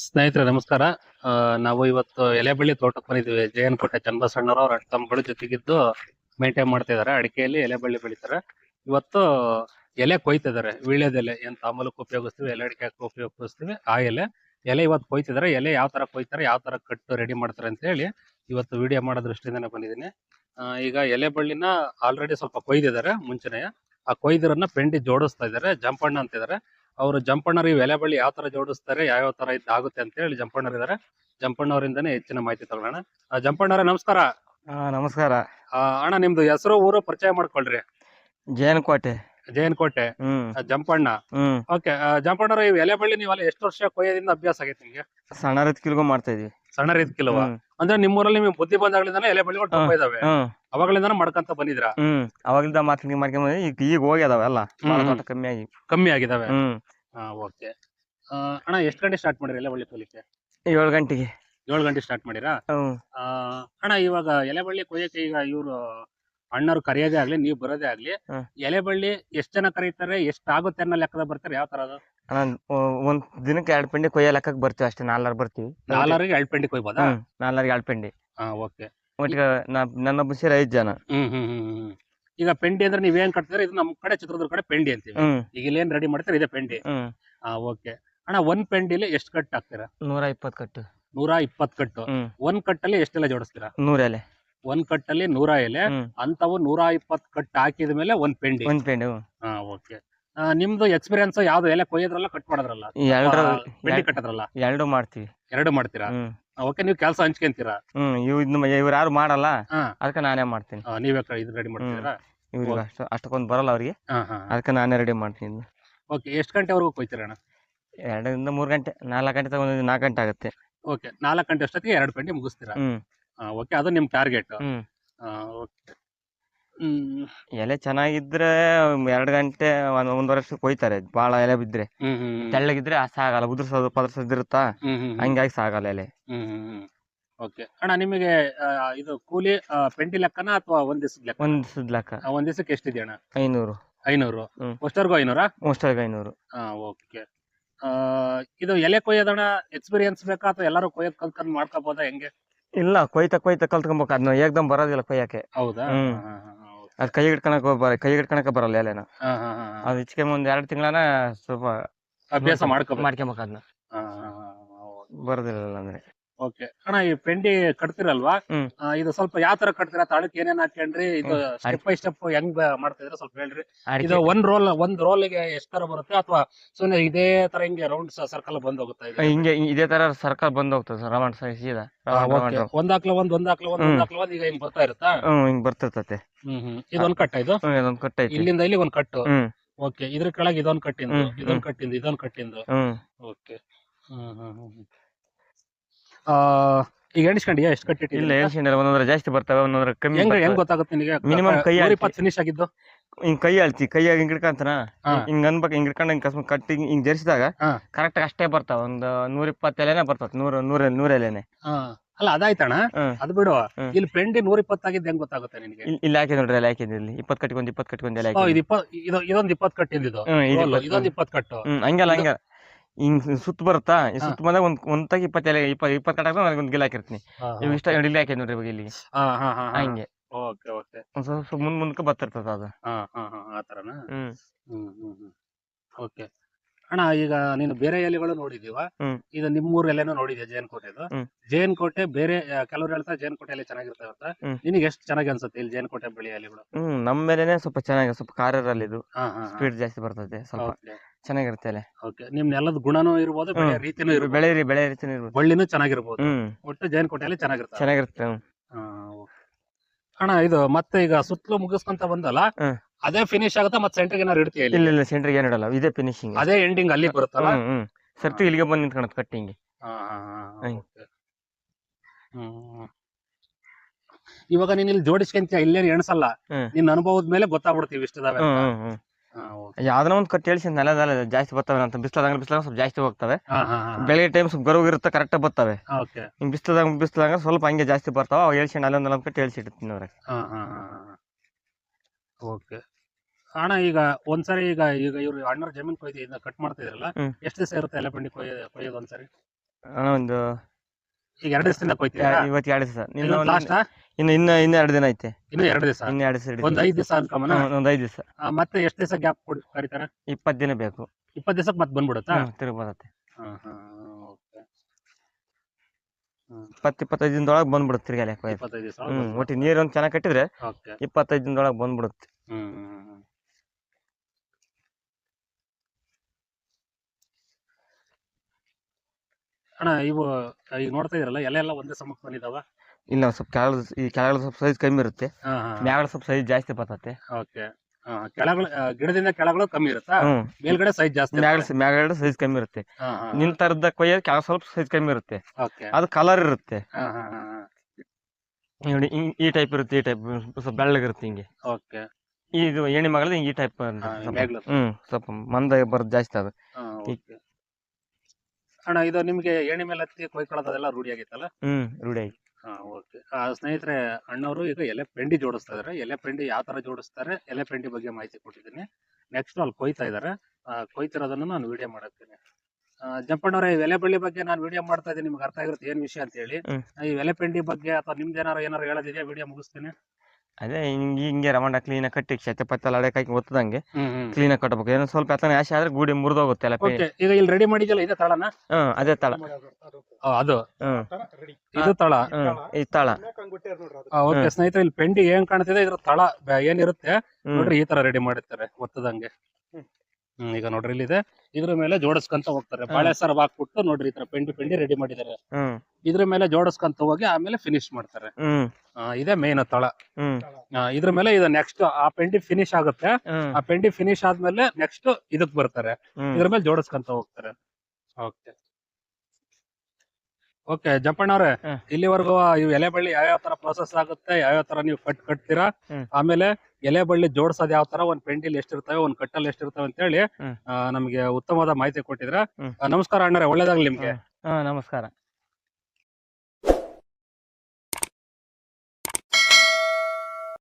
ಸ್ನೇಹಿತರೆ, ನಮಸ್ಕಾರ. ನಾವು ಇವತ್ತು ಎಲೆಬಳ್ಳಿ ತೋಟಕ್ಕೆ ಬಂದಿದ್ದೀವಿ. ಜಯನ್ ಕೋಟೆ ಚನ್ನಬಸಣ್ಣವ್ರ ಅವ್ರ ತಮ್ಮಗಳು ಜೊತೆಗಿದ್ದು ಮೇಂಟೈನ್ ಮಾಡ್ತಾ ಇದಾರೆ ಅಡಿಕೆಯಲ್ಲಿ ಎಲೆಬಳ್ಳಿ ಬೆಳಿತಾರೆ. ಇವತ್ತು ಎಲೆ ಕೊಯ್ತಿದ್ದಾರೆ. ವೀಳ್ಯದೆಲೆ ಏನ್ ತಾಮೂಲಕ್ಕೆ ಉಪಯೋಗಿಸ್ತೀವಿ, ಎಲೆ ಅಡಿಕೆ ಉಪಯೋಗಿಸ್ತೀವಿ, ಆ ಎಲೆ. ಎಲೆ ಇವತ್ತು ಕೊಯ್ತಿದ್ದಾರೆ. ಎಲೆ ಯಾವ ತರ ಕೊಯ್ತಾರೆ, ಯಾವ ತರ ಕಟ್ಟು ರೆಡಿ ಮಾಡ್ತಾರೆ ಅಂತ ಹೇಳಿ ಇವತ್ತು ವಿಡಿಯೋ ಮಾಡೋ ದೃಷ್ಟಿಯಿಂದ ಬಂದಿದ್ದೀನಿ. ಈಗ ಎಲೆ ಬಳ್ಳಿನ ಆಲ್ರೆಡಿ ಸ್ವಲ್ಪ ಕೊಯ್ದಿದ್ದಾರೆ ಮುಂಚೆನೆಯ ಆ ಕೊಯ್ದಿರನ್ನ ಪೆಂಡಿ ಜೋಡಿಸ್ತಾ ಇದ್ದಾರೆ. ಜಂಪಣ್ಣ ಅಂತಿದ್ದಾರೆ. ಅವರು ಜಂಪಣ್ಣರು ಈ ಎಲೆ ಬಳ್ಳಿ ಯಾವ ತರ ಜೋಡಿಸ್ತಾರೆ ಯಾವ ತರ ಇದಾಗುತ್ತೆ ಅಂತ ಹೇಳಿ ಜಂಪಣ್ಣರು ಇದಾರೆ. ಜಂಪಣ್ಣವರಿಂದನೇ ಹೆಚ್ಚಿನ ಮಾಹಿತಿ ತಗೊಳ್ಳೋಣ. ಆ, ಜಂಪಣ್ಣವ್ರೆ ನಮಸ್ಕಾರ. ನಮಸ್ಕಾರ. ಅಣ್ಣ ನಿಮ್ದು ಹೆಸರು ಊರು ಪರಿಚಯ ಮಾಡ್ಕೊಳ್ರಿ. ಜೇನಕೋಟೆ. ಜಯನ್ ಕೋಟೆ ಜಂಪಣ್ಣ. ಓಕೆ ಜಂಪಣ್ಣ ಎಲೆಬಳ್ಳಿ ಎಲೆ ಬಳ್ಳಿ ನೀವೆಲ್ಲ ಎಷ್ಟು ವರ್ಷ ಕೊಯ್ಯೋದ್ರಿಂದ ಅಭ್ಯಾಸ ಆಗೈತೆ ನಿಮ್ಗೆ? ಸಣ್ಣ ಕಿಲ್ಗು ಮಾಡ್ತಾ ಇದೀವಿ. ಸಣ್ಣ ರೀತಿ ಕಿಲ್ವ ಅಂದ್ರೆ ನಿಮ್ಮೂರಲ್ಲಿ ನಿಮ್ಗೆ ಬುದ್ಧಿ ಬಂದಾಗ್ಲಿಂದಾನೆ ಎಲೆ ಬಳ್ಳಿಗಳು ತುಂಬಾ ಇದಾವೆ. ಹ್ಮ್. ಮಾಡ್ಕಂತ ಬಂದಿದ್ರ ಹ್ಮ್. ಅವಾಗಲಿಂದ ಮಾರ್ಕೆಟಿಂಗ್ ಮಾಡ್ಕೊಂಡ್ ಈಗ ಈಗ ಹೋಗಿ ಅದಾವೆ ಅಲ್ಲ ಕಮ್ಮಿ ಆಗಿ. ಕಮ್ಮಿ ಆಗಿದಾವೆ. ಓಕೆ ಅಣ್ಣ ಎಷ್ಟು ಗಂಟೆ ಸ್ಟಾರ್ಟ್ ಮಾಡಿರಿ ಎಲೆ ಬಳ್ಳಿ ಕೊಯ್ಲಿಕ್ಕೆ ಏಳು ಗಂಟೆಗೆ. ಏಳು ಗಂಟೆ ಸ್ಟಾರ್ಟ್ ಮಾಡಿರಾ? ಅಣ್ಣ ಇವಾಗ ಎಲೆಬಳ್ಳಿ ಕೊಯ್ಯಕ್ಕೆ ಈಗ ಇವರು ಅಣ್ಣವ್ರು ಕರೆಯೋದೇ ಆಗ್ಲಿ ನೀವು ಬರೋದೇ ಆಗ್ಲಿ ಎಲೆ ಬಳ್ಳಿ ಎಷ್ಟ್ ಜನ ಕರೀತಾರೆ ಎಷ್ಟ್ ಆಗುತ್ತೆ ಅನ್ನೋ ಲೆಕ್ಕದ ಬರ್ತಾರೆ ಯಾವ ತರ ಅದು ಅಣ್ಣ ಒ- ಒಂದ್ ದಿನಕ್ಕೆ ಎರಡ್ ಪೆಂಡಿ ಕೊಯ್ಯ ಲೆಕ್ಕಕ್ಕೆ ಬರ್ತೀವಿ ಅಷ್ಟೇ ನಾಲ್ವರು ಬರ್ತೀವಿ. ನಾಲ್ವರಿಗೆ ಎರಡು ಪೆಂಡಿ ಕೊಯ್ಬೋದ? ಹ್ಮ್ ನಾಲ್ವರಿಗೆ ಎರಡ್ ಪೆಂಡಿ. ಹಾ ಓಕೆ. ಒಟ್ಟಿಗೆ ನಾ ನನ್ನೊಬ್ಬ ಸೇರಿ ಐದ್ ಜನ. ಹ್ಮ್ ಹ್ಮ್ ಹ್ಮ್ ಹ್ಮ್. ಈಗ ಪೆಂಡಿ ಅಂದ್ರೆ ನೀವೇನ್ ಕಟ್ತೀರಾ? ಇದು ನಮ್ ಕಡೆ ಚಿತ್ರದುರ್ಗ ಕಡೆ ಪೆಂಡಿ ಅಂತೀವಿ. ಹ್ಮ್. ಈಗ ಇಲ್ಲೇನ್ ರೆಡಿ ಮಾಡ್ತಾರೆ? ಇದೆ ಪೆಂಡಿ. ಹ್ಮ್. ಹಾ ಓಕೆ. ಅಣ್ಣ ಒಂದ್ ಪೆಂಡಿಲಿ ಎಷ್ಟ್ ಕಟ್ ಹಾಕ್ತೀರಾ? ನೂರ ಇಪ್ಪತ್ ಕಟ್ಟು. ನೂರ ಇಪ್ಪತ್ ಕಟ್ಟು. ಹ್ಮ್. ಒಂದ್ ಕಟ್ಟಲ್ಲಿ ಎಷ್ಟೆಲ್ಲ ಜೋಡಿಸ್ತೀರಾ? ನೂರ ಎಲೆ ಒಂದ್ ಕಟ್ಟಲ್ಲಿ ನೂರ ಎಲೆ ಅಂತವು ನೂರ ಇಪ್ಪತ್ ಕಟ್ ಹಾಕಿದ ಮೇಲೆ ಒಂದ್ ಪೆಂಡಿ. ಒಂದ್ ಪೆಂಡಿ ಹಾ ಓಕೆ. ನಿಮ್ದು ಎಕ್ಸ್ಪೀರಿಯನ್ಸ್ ಯಾವ್ದು? ಎಲೆ ಕೊಯ್ಯದ್ರಲ್ಲ ಕಟ್ ಮಾಡೋದ್ರಲ್ಲ? ಪೆಂಡಿ ಕಟ್ಟದ್ರಲ್ಲ? ಎರಡು ಮಾಡ್ತೀವಿ. ಎರಡು ಮಾಡ್ತೀರಾ? ಓಕೆ ನೀವು ಕೆಲಸ ಹಂಚ್ಕೊಂತೀರಾ? ಹ್ಮ್ ಇವ್ರು ಯಾರು ಮಾಡಲ್ಲ. ಅದಕ್ಕೆ ನಾನೇ ಮಾಡ್ತೀನಿ. ನೀವೇ ಇದು ರೆಡಿ ಮಾಡ್ತೀರಾ? ಇವ್ರಿಗೆ. ಅಷ್ಟು ಅಷ್ಟಕ್ಕೊಂದು ಬರಲ್ಲ ಅವ್ರಿಗೆ. ಅದಕ್ಕೆ ನಾನೇ ರೆಡಿ ಮಾಡ್ತೀನಿ ಓಕೆ ಎಷ್ಟು ಗಂಟೆವರೆಗೂ ಕೊಯ್ತೀರಣ್ಣ ಎರಡರಿಂದ ಮೂರು ಗಂಟೆ ನಾಲ್ಕು ಗಂಟೆ ತಗೊಂಡು ನಾಲ್ಕು ಗಂಟೆ ಆಗುತ್ತೆ. ಓಕೆ ನಾಲ್ಕು ಗಂಟೆ ಅಷ್ಟೊತ್ತಿಗೆ ಎರಡು ಪೆಂಡಿ ಮುಗಿಸ್ತೀರಾ? ಓಕೆ ಅದು ನಿಮ್ ಟಾರ್ಗೆಟ್ ಹ್ಮ್. ಎಲೆ ಚೆನ್ನಾಗಿದ್ರೆ ಎರಡ್ ಗಂಟೆ ಒಂದ್ ಒಂದ್ ವರ್ಷ ಕೊಯ್ತಾರೆ. ಬಹಳ ಎಲೆ ಬಿದ್ರೆ. ತೆಳ್ಳಗಿದ್ರೆ ಆ ಸಾಗಲ್ಲ ಉದುರ್ಸೋದು ಪದರ್ಸೋದು ಇರುತ್ತಾ ಹ್ಮ್ ಹ್ಮ್ ಹ್ಮ್. ಹಂಗಾಗಿ ಸಾಗಲ್ಲ ಎಲೆ. ಓಕೆ ಅಣ್ಣ ನಿಮಗೆ ಆ, ಇದು ಕೂಲಿ ಆ, ಪೆಂಡಿ ಲೆಕ್ಕನ ಅಥವಾ ಒಂದ್ ದಿವಸದ ಲೆಕ್ಕ ಒಂದ್ ದಿವಸದ ಲೆಕ್ಕ. ಆ, ಒಂದ್ ದಿವಸಕ್ಕೆ ಎಷ್ಟಿದೆ ಅಣ್ಣ? ಐನೂರು. ಐನೂರು. ಹ್ಮ್. ಅಷ್ಟವರೆಗೂ ಐನೂರಾ? ಮೋಸ್ಟಾಗಿ ಐನೂರು. ಹಾ ಓಕೆ ಇದು ಎಲೆ ಕೊಯ್ಯೋದಣ್ಣ ಎಕ್ಸ್ಪೀರಿಯನ್ಸ್ ಬೇಕಾ ಅಥವಾ ಎಲ್ಲರೂ ಕೊಯ್ಯೋದ್ ಕಲ್ತ್ಕೊಂಡ್ ಮಾಡ್ಕೋಬೋದಾ ಹೆಂಗೆ? ಇಲ್ಲ ಕೊಯ್ತಾ ಕೊಯ್ತಾ ಕಲ್ತ್ಕೊಬೇಕು. ಅದನ್ನ ಏಕ್ದಮ್ ಬರೋದಿಲ್ಲ ಕೊಯ್ಯಕ್ಕೆ. ಹೌದಾ? ಹ್ಮ್. ಹಾ, ಹಾ, ಹಾ, okay. ಅದು ಕೈ ಹಿಡ್ಕೊಳಕ್ ಬರ ಕೈ ಹಿಡ್ಕೊಳಕ್ ಬರಲ್ಲ ಎಲೆನ. ಹಾ, ಹಾ, ಹಾ, ಹಾ. ಅದು ಹೆಚ್ಚಿಗೆ ಒಂದ್ ಎರಡು ತಿಂಗಳನ ಸ್ವಲ್ಪ ಅಭ್ಯಾಸ ಮಾಡ್ಕೊಬೇಕು. ಮಾಡ್ಕೊಬೇಕು ಅದನ್ನ ಬರೋದಿಲ್ಲ ಅಂದ್ರೆ. ಓಕೆ. ಅಣ್ಣ ಈ ಪೆಂಡಿ ಕಟ್ತಿರಲ್ವಾ? ಹ್ಮ್. ಆ, ಇದು ಸ್ವಲ್ಪ ಯಾವ ತರ ಕಟ್ತೀರಾ? ತಾಳಕ್ ಏನೇನ್ ಹಾಕೊಂಡ್ರಿ ಇದು. ಸ್ಟೆಪ್ ಬೈ ಸ್ಟೆಪ್ ಹೆಂಗ್ ಬ- ಮಾಡ್ತಿದ್ರ ಸ್ವಲ್ಪ ಹೇಳ್ರಿ. ಅಡಿಕೆ ಇದು ಒಂದ್ ರೋಲ್ ಒಂದ್ ರೋಲ್ಗೆ ಎಷ್ಟ್ ತರ ಬರುತ್ತೆ? ಅಥವಾ ಸುಮ್ನೆ ಇದೇ ತರ ಹಿಂಗೆ ರೌಂಡ್ ಸರ್ಕಲ್ ಬಂದ್ ಹೋಗುತ್ತಾ ಇದೆ? ಹಿಂಗೆ ಇದೇ ತರ ಸರ್ಕಲ್ ಬಂದ್ ಹೋಗ್ತದೆ ಸರ್ ರಮಣ್ ಸೈ ಸೀದಾ. ಒಂದ್ ಹಾಕ್ಲ ಒಂದ್ ಒಂದ್ ಹಾಕ್ಲ ಒಂದ್ ಒಂದ್ ಹ್ಮ್. ಹಾಕ್ಲ ಒಂದ್ ಈಗ ಹಿಂಗ್ ಬರ್ತಾ ಇರುತ್ತಾ? ಹ್ಮ್ ಹಿಂಗ್ ಬರ್ತಿರ್ತತೆ. ಹ್ಮ್ ಹ್ಮ್. ಇದೊಂದ್ ಕಟ್ಟ ಇದು? ಹ್ಮ್ ಇದೊಂದ್ ಕಟ್ ಐತಿ. ಇಲ್ಲಿಂದ ಇಲ್ಲಿ ಒಂದ್ ಕಟ್ಟು? ಹ್ಮ್. ಓಕೆ ಇದ್ರ ಕೆಳಗೆ ಇದೊಂದ್ ಕಟ್ಟಿಂದು. ಹ್ಮ್, ಇದೊಂದ್ ಹ್ಮ್. ಕಟ್ಟಿಂದು ಇದೊಂದ್ ಕಟ್ಟಿಂದು. ಹ್ಮ್. ಓಕೆ ಹ್ಮ್ ಹ್ಮ್ ಹ್ಮ್. ಈಗ ಎಣಿಸ್ಕೊಂಡಿಯಾ? ಎಷ್ಟು ಇಲ್ಲ ಎಣಿಸ್ಕೊಂಡಿಲ್ಲ. ಒಂದೊಂದ್ರೆ ಜಾಸ್ತಿ ಬರ್ತವೆ ಒಂದೊಂದ್ರ ಕಮ್ಮಿ ಹೆಂಗ್ ಹೆಂಗ್. ಗೊತ್ತಾಗುತ್ತೆ ನಿನಗೆ? ಮಿನಿಮಮ್ ಕೈ. ಇಪ್ಪತ್ತು ಫಿನಿಶ್ ಆಗಿದ್ದು? ಹಿಂಗ್ ಕೈ ಅಳ್ತಿ ಕೈಯಾಗ ಹಿಂಗ್ ಹಿಡ್ಕಂತನ. ಹಿಂಗ್ ಅನ್ಬೇಕು ಹಿಂಗ್ ಹಿಡ್ಕೊಂಡು ಹಿಂಗ್ ಕಸ್ಮ ಕಟ್ಟಿ ಹಿಂಗ್- ಜರಿಸಿದಾಗ. ಕರೆಕ್ಟ್ ಅಷ್ಟೇ ಬರ್ತಾವ. ಒಂದ್ ನೂರ ಇಪ್ಪತ್ತು ಎಲೆನೆ ಬರ್ತದ. ನೂರ ನೂರ ನೂರ ಎಲೆನೆ. ಅಲ್ಲ ಅದಾಯ್ತಣ ಅದ್ ಬಿಡು. ಇಲ್ಲಿ ಪೆಂಡಿ ನೂರ ಇಪ್ಪತ್ತಾಗಿದ್ದು ಹೆಂಗ್ ಗೊತ್ತಾಗುತ್ತೆ ನಿನಗೆ? ಇಲ್- ಇಲ್ಲಿ ಹಾಕಿ ನೋಡ್ರಿ ಅಲ್ಲಿ ಹಾಕಿದ್ ಇಲ್ಲಿ. ಇಪ್ಪತ್ ಕಟ್ಟಿಕೊಂಡ್ ಇಪ್ಪತ್ ಕಟ್ಟಿಕೊಂಡ್ ಎಲೆ ಓ, ಹಾಕಿ ಇದು ಇಪ್ಪ ಇದು ಇದೊಂದ್ ಇಪ್ಪತ್ ಕಟ್ಟಿದ್ದು. ಇದೊಂದ್ ಇಪ್ಪತ್ ಕಟ್ಟು. ಹ್ಮ್ ಹಂಗಲ್ಲ ಇದು- ಹಂಗ ಸುತ್ತ ಬರುತ್ತಾ? ಈ ಸುತ್ತ ಬಂದಾಗ ಒಂದ್ ಒಂದಾಗ ಇಪ್ಪತ್ತ ಎಲೆ ಇಪ್ಪ ಇಪ್ಪತ್ ಕಟ್ಟಾಕ ಒಂದ್ ಗಿಲ್ ಹಾಕಿರ್ತೀನಿ. ಇವ್ ಇಷ್ಟ ಇಲ್ಲಿ ಹಾಕಿ ನೋಡ್ರಿ ಇವಾಗ ಇಲ್ಲಿ. ಹಂಗೆ. Okay okay. ಒಂದ್ ಸ್ವಲ್ಪ ಮುಂದ್ ಮುಂದಕ್ಕೆ ಬರ್ತಿರ್ತದ ಅದು. ಹಾ ಹಾ ಹಾ ಆ ತರನಾ? ಹ್ಮ್. ಓಕೆ. ಅಣ್ಣ ಈಗ ನೀನು ಬೇರೆ ಎಲೆಗಳು ನೋಡಿದೀವ. ಈಗ ನಿಮ್ಮೂರ್ ಎಲೆನೂ ನೋಡಿದ್ಯಾ ಜೇನ್ ಕೋಟೆದು ಜೈನ್ ಕೋಟೆ ಬೇರೆ ಕೆಲವ್ರು ಹೇಳ್ತಾರೆ ಜೇನ್ ಕೋಟೆ ಎಲೆ ಚೆನ್ನಾಗಿರ್ತವೆ ಅಂತ. ನಿನಗೆ ಎಷ್ಟು ಚೆನ್ನಾಗಿ ಅನ್ಸುತ್ತೆ ಇಲ್ಲಿ ಜೇನ್ ಕೋಟೆ ಬೆಳೆ ಎಲೆಗಳು? ಹ್ಮ್ ನಮ್ಮ ಮೇಲೆನೆ ಸ್ವಲ್ಪ ಚೆನ್ನಾಗಿ ಸ್ವಲ್ಪ ಕಾರ್ಯರಲ್ಲಿ ಇದು. ಹಾ ಹಾ ಸ್ಪೀಡ್ ಜಾಸ್ತಿ ಬರ್ತದೆ ಸ್ವಲ್ಪ. ಚೆನ್ನಾಗಿರುತ್ತೆ ಅಲ್ಲಿ. ಓಕೆ ನಿಮ್ ನೆಲದ ಗುಣನೂ ಇರ್ಬೋದು ಬೆಳೆ. ರೀತಿನೂ ಇರ್ಬೋದು. ಬೆಳೆ ರೀ ಬೆಳೆ ರೀತಿನೂ ಇರ್ಬೋದು. ಬಳ್ಳಿನೂ ಚೆನ್ನಾಗಿರ್ಬೋದು. ಹ್ಮ್. ಒಟ್ಟು ಜೇನುಕೋಟೆಯಲ್ಲಿ ಚೆನ್ನಾಗಿರುತ್ತೆ ಹ್ಮ್. ಅಣ್ಣ ಇದು ಮತ್ತೆ ಈಗ ಸುತ್ತಲೂ ಮುಗಿಸ್ಕೊಂತ ಬಂದಲ್ಲ ಹ್ಮ್. ಅದೇ ಫಿನಿಶ್ ಆಗುತ್ತಾ ಮತ್ತೆ ಸೆಂಟರ್ಗೆ ಏನಾರು ಇಡ್ತೀಯ ಇಲ್ಲಿ? ಇಲ್ಲ ಇಲ್ಲ ಸೆಂಟ್ರಿಗೆ ಏನು ಇಡಲ್ಲ ಇದೇ ಫಿನಿಶಿಂಗ್ ಅದೇ ಎಂಡಿಂಗ್ ಅಲ್ಲಿ ಬರುತ್ತಲ್ಲ? ಹ್ಮ್ ಹ್ಮ್. ಸರ್ತಿ ಇಲ್ಲಿಗೆ ಬಂದು ನಿಂತ್ಕೊಳತ್ ಕಟ್ಟಿಂಗ್ ಹಾ, ಹಾ, ಹ್ಮ್. ಇವಾಗ ನೀನ್ ಇಲ್ಲಿ ಜೋಡಿಸ್ಕೊಂತ ಇಲ್ಲೇನು ಎಣಸಲ್ಲ. ಹ್ಮ್. ನಿನ್ನ ಅನುಭವದ ಮೇಲೆ ಗೊತ್ತಾಗ್ಬಿಡ್ತೀವಿ ಇಷ್ಟದಾವೆ ಹ್ಮ್ ಅಂತ. ಹ್ಮ್ ಹ್ಮ್. ಹಾ, ಓಕೆ. ಕಟ್ ಒಂದ್ ನೆಲ ನೆಲ ಜಾಸ್ತಿ ಬರ್ತವೆ ಅಂತ ಬಿಸಿಲದಂಗ ಬಿಸ್ಲಾಗ ಸ್ವಲ್ಪ ಜಾಸ್ತಿ ಹೋಗ್ತವೆ. ಬೆಳಿಗ್ಗೆ ಟೈಮ್ ಸ್ವಲ್ಪ ಗರುಗ್ ಇರುತ್ತೆ ಕರೆಕ್ಟ್ ಬರ್ತವೆ. ಹಿಂಗ್ ಬಿಸ್ಲಾದಾಗ ಸ್ವಲ್ಪ ಹಂಗೆ ಜಾಸ್ತಿ ಬರ್ತಾವ ಅವ್ ಹೇಳ್ಸಿ ನೆಲ ನೆಲ ಕಟ್ಟಿ ಹೇಳ್ಸಿ ಇಡ್ತೀನಿ ಅವ್ರಿಗೆ. ಓಕೆ ಅಣ್ಣ ಈಗ ಒಂದ್ಸರಿ ಈಗ ಈಗ ಇವ್ರು ಅಣ್ಣರ ಜಮೀನ್ ಕೊಯ್ದು ಕಟ್ ಮಾಡ್ತಿದ್ರಲ್ಲ ಇದ್ರಲ್ಲ ಎಷ್ಟು ದಿವಸ ಇರುತ್ತೆ ಎಲ್ಲ ಬಂಡಿ ಕೊಯ್ಯೋದು ಒಂದ್ಸರಿ ಅಣ್ಣ ಒಂದು ಈಗ ಎರಡು ದಿವಸದಿಂದ ಕೊಯ್ತೀರಾ? ಇವತ್ತು ಎರಡು ದಿವಸ. ಇನ್ನು ಲಾಸ್ಟ್ ಇನ್ನು ಇನ್ನು ಇನ್ನು ಎರಡು ದಿನ ಐತೆ. ಇನ್ನು ಎರಡು ದಿವಸ? ಇನ್ನು ಎರಡು ದಿವಸ ಒಂದ್ ಐದು ದಿವಸ ಅನ್ಕೊಂಬನ? ಒಂದು ಐದು ದಿವಸ. ಮತ್ತೆ ಎಷ್ಟು ದಿವಸ ಗ್ಯಾಪ್ ಕೊಡಿ ಕರೀತಾರ? ಇಪ್ಪತ್ತು ದಿನ ಬೇಕು. ಇಪ್ಪತ್ ದಿವಸಕ್ಕೆ ಮತ್ತೆ ಬಂದ್ಬಿಡುತ್ತಾ? ತಿರುಗಿ ಬರುತ್ತೆ. ಇಪ್ಪತ್ತು ಇಪ್ಪತ್ತೈದು ದಿನದೊಳಗೆ ಬಂದ್ಬಿಡುತ್ತೆ ತಿರ್ಗಿ ಅಲ್ಲೇ ಕೊಯ್ದು ಇಪ್ಪತ್ತೈದು ದಿವಸ ಹ್ಮ್ ಒಟ್ಟು ನೀರು ಒಂದು ಚೆನ್ನಾಗಿ ಕಟ್ಟಿದ್ರೆ ಇಪ್ಪತ್ತೈದು ದಿನದೊಳಗೆ ಬಂದ್ಬಿಡುತ್ತೆ ಹ್ಮ್ ಹ್ಮ್, ಹ್ಮ್. ಅಣ್ಣ ಇವು ಈಗ ನೋಡ್ತಾ ಇದ್ರಲ್ಲ ಎಲೆ ಎಲ್ಲ ಒಂದೇ ಸಮಕ್ಕೆ ಬಂದಿದಾವ? ಇಲ್ಲ ಒಂದ್ ಸ್ವಲ್ಪ ಕೆಳಗಡೆ ಈ ಕೆಳಗಡೆ ಸ್ವಲ್ಪ ಸೈಜ್ ಕಮ್ಮಿ ಇರುತ್ತೆ. ಹಾ ಹಾ ಮ್ಯಾಗಡೆ ಸ್ವಲ್ಪ ಸೈಜ್ ಜಾಸ್ತಿ ಬರ್ತತೆ. ಓಕೆ. ಕೆಳಗಳು ಆ, ಗಿಡದಿಂದ ಕೆಳಗಳು ಕಮ್ಮಿ ಇರುತ್ತಾ? ಹ್ಮ್. ಮೇಲ್ಗಡೆ ಸೈಜ್ ಜಾಸ್ತಿ ಮ್ಯಾಗಡೆ ಮ್ಯಾಗಡೆ ಸೈಜ್ ಕಮ್ಮಿ ಇರುತ್ತೆ. ಹಾ ತರದ ಕೊಯ್ಯೋದು ಕೆಳಗೆ ಸ್ವಲ್ಪ ಸೈಜ್ ಕಮ್ಮಿ ಇರುತ್ತೆ. ಓಕೆ. ಅದು ಕಲರ್ ಇರುತ್ತೆ. ಹಾ ಹಾ ಹಾ ನೋಡಿ ಹಿಂಗ್ ಈ ಟೈಪ್ ಇರುತ್ತೆ ಈ ಟೈಪ್ ಸ್ವಲ್ಪ ಬೆಳ್ಳಗಿರುತ್ತೆ ಹಿಂಗೆ. ಓಕೆ. ಇದು ಏಣಿ ಮಗಳ ಹಿಂಗೆ ಈ ಟೈಪ್ ಮ್ಯಾಗಳು ಹ್ಮ್ ಸ್ವಲ್ಪ ಮಂದ ಬರೋದು ಜಾಸ್ತಿ ಅದು ಹಾ ಓಕೆ. ಅಣ್ಣ ಇದು ನಿಮ್ಗೆ ಏಣಿ ಮೇಲೆ ಹತ್ತಿ ಕೊಯ್ಕೊಳ್ಳೋದೆಲ್ಲ ರೂಢಿ ಆಗಿತ್ತಲ್ಲ ಹ್ಮ್ ರೂಢಿ ಆಗಿ ಹಾ ಓಕೆ ಸ್ನೇಹಿತರೆ ಅಣ್ಣವರು ಈಗ ಎಲೆ ಪೆಂಡಿ ಜೋಡಿಸ್ತಾ ಇದಾರೆ. ಎಲೆ ಪೆಂಡಿ ಯಾವ ತರ ಜೋಡಿಸ್ತಾರೆ ಎಲೆ ಪೆಂಡಿ ಬಗ್ಗೆ ಮಾಹಿತಿ ಕೊಟ್ಟಿದ್ದೀನಿ. ನೆಕ್ಸ್ಟ್ ಅಲ್ಲಿ ಕೊಯ್ತಾ ಇದಾರೆ. ಕೊಯ್ತಿರೋದನ್ನ ನಾನು ವಿಡಿಯೋ ಮಾಡತ್ತೀನಿ ಜಂಪಣ್ಣವರ ಈ ಎಲೆ ಬಳ್ಳಿ ಬಗ್ಗೆ ನಾನು ವಿಡಿಯೋ ಮಾಡ್ತಾ ಇದ್ದೀನಿ. ನಿಮ್ಗೆ ಅರ್ಥ ಆಗಿರುತ್ತೆ ಏನ್ ವಿಷಯ ಅಂತ ಹೇಳಿ. ಈ ಎಲೆ ಪೆಂಡಿ ಬಗ್ಗೆ ಅಥವಾ ನಿಮ್ದು ಏನಾರು ಏನಾರು ಹೇಳೋದಿದೆಯಾ? ವಿಡಿಯೋ ಮುಗಿಸ್ತೀನಿ. ಅದೇ ಹಿಂಗೆ ಹಿಂಗೆ ರಮಂಡ ಕ್ಲೀನ್ ಕಟ್ಟಿ ಕ್ಷೇತ್ರ ಪತ್ತೆ ಅಡಕೆ ಹಾಕಿ ಒತ್ತದಂಗೆ ಕ್ಲೀನ್ ಕಟ್ಟಬೇಕು ಏನೋ ಸ್ವಲ್ಪ ಎತ್ತನ ಆಸೆ ಆದ್ರೆ ಗೂಡಿ ಮುರಿದೋಗುತ್ತೆ ಎಲ್ಲ ಓಕೆ ಈಗ ಇಲ್ಲಿ ರೆಡಿ ಮಾಡಿದ್ಯಲ್ಲ ಇದೆ ತಳನ? ಹ್ಮ್ ಅದೇ ತಳ. ಆ, ಅದು. ಹ್ಮ್. ಇದು ತಳ. ಹ್ಮ್ ಈ ತಳ. ಓಕೆ ಸ್ನೇಹಿತರೆ ಇಲ್ಲಿ ಪೆಂಡಿ ಏನ್ ಕಾಣ್ತಿದೆ? ಇದ್ರ ತಳ ಬ- ಏನಿರುತ್ತೆ? ಹ್ಮ್. ನೋಡ್ರಿ ಈ ತರ ರೆಡಿ ಮಾಡಿರ್ತಾರೆ ಒತ್ತದಂಗೆ. ಹ್ಮ್. ಈಗ ನೋಡ್ರಿ ಇಲ್ಲಿದೆ. ಇದ್ರ ಮೇಲೆ ಜೋಡಿಸ್ಕೊಂತ ಹೋಗ್ತಾರೆ. ಬಾಳೆ ಸರ ಹಾಕ್ಬಿಟ್ಟು ನೋಡ್ರಿ ಈ ತರ ಪೆಂಡಿ ಪೆಂಡಿ ರೆಡಿ ಮಾಡಿದ್ದಾರೆ. ಹ್ಮ್. ಇದ್ರ ಮೇಲೆ ಜೋಡಿಸ್ಕೊಂತ ಹೋಗಿ ಆಮೇಲೆ ಫಿನಿಶ್ ಮಾಡ್ತಾರೆ. ಹ್ಮ್. ಆ, ಇದೆ ಮೇನ್ ತಳ. ಹ್ಮ್. ಆ, ಇದ್ರ ಮೇಲೆ ಇದು ನೆಕ್ಸ್ಟ್ ಆ ಪೆಂಡಿ ಫಿನಿಶ್ ಆಗುತ್ತೆ. ಹ್ಮ್. ಆ ಪೆಂಡಿ ಫಿನಿಶ್ ಆದ್ಮೇಲೆ ನೆಕ್ಸ್ಟ್ ಇದಕ್ ಬರ್ತಾರೆ. ಹ್ಮ್. ಇದ್ರ ಮೇಲೆ ಜೋಡಿಸ್ಕೊಂತ ಹೋಗ್ತಾರೆ. ಓಕೆ. ಓಕೆ ಹ್ಮ್. ಇಲ್ಲಿವರೆಗೂ ಇವು ಎಲೆ ಬಳ್ಳಿ ಯಾವ್ಯಾವ ತರ ಪ್ರೊಸೆಸ್ ಆಗುತ್ತೆ ಯಾವ್ಯಾವ ತರ ನೀವು ಕಟ್ ಕಟ್ತೀರಾ ಹ್ಮ್. ಆಮೇಲೆ ಎಲೆ ಬಳ್ಳಿ ಜೋಡಿಸೋದ್ ಯಾವ ತರ ಒಂದ್ ಪೆಂಡಿಲ್ ಎಷ್ಟಿರ್ತವೆ ಒಂದ್ ಕಟ್ಟಲ್ಲಿ ಎಷ್ಟಿರ್ತವೆ ಅಂತ ಹೇಳಿ ಹ್ಮ್. ನಮಗೆ ಉತ್ತಮವಾದ ಮಾಹಿತಿ ಕೊಟ್ಟಿದ್ರ ಹ್ಮ್. ನಮಸ್ಕಾರ ಅಣ್ಣರೇ ಒಳ್ಳೇದಾಗ್ಲಿ ನಿಮ್ಗೆ. ಹಾ ನಮಸ್ಕಾರ.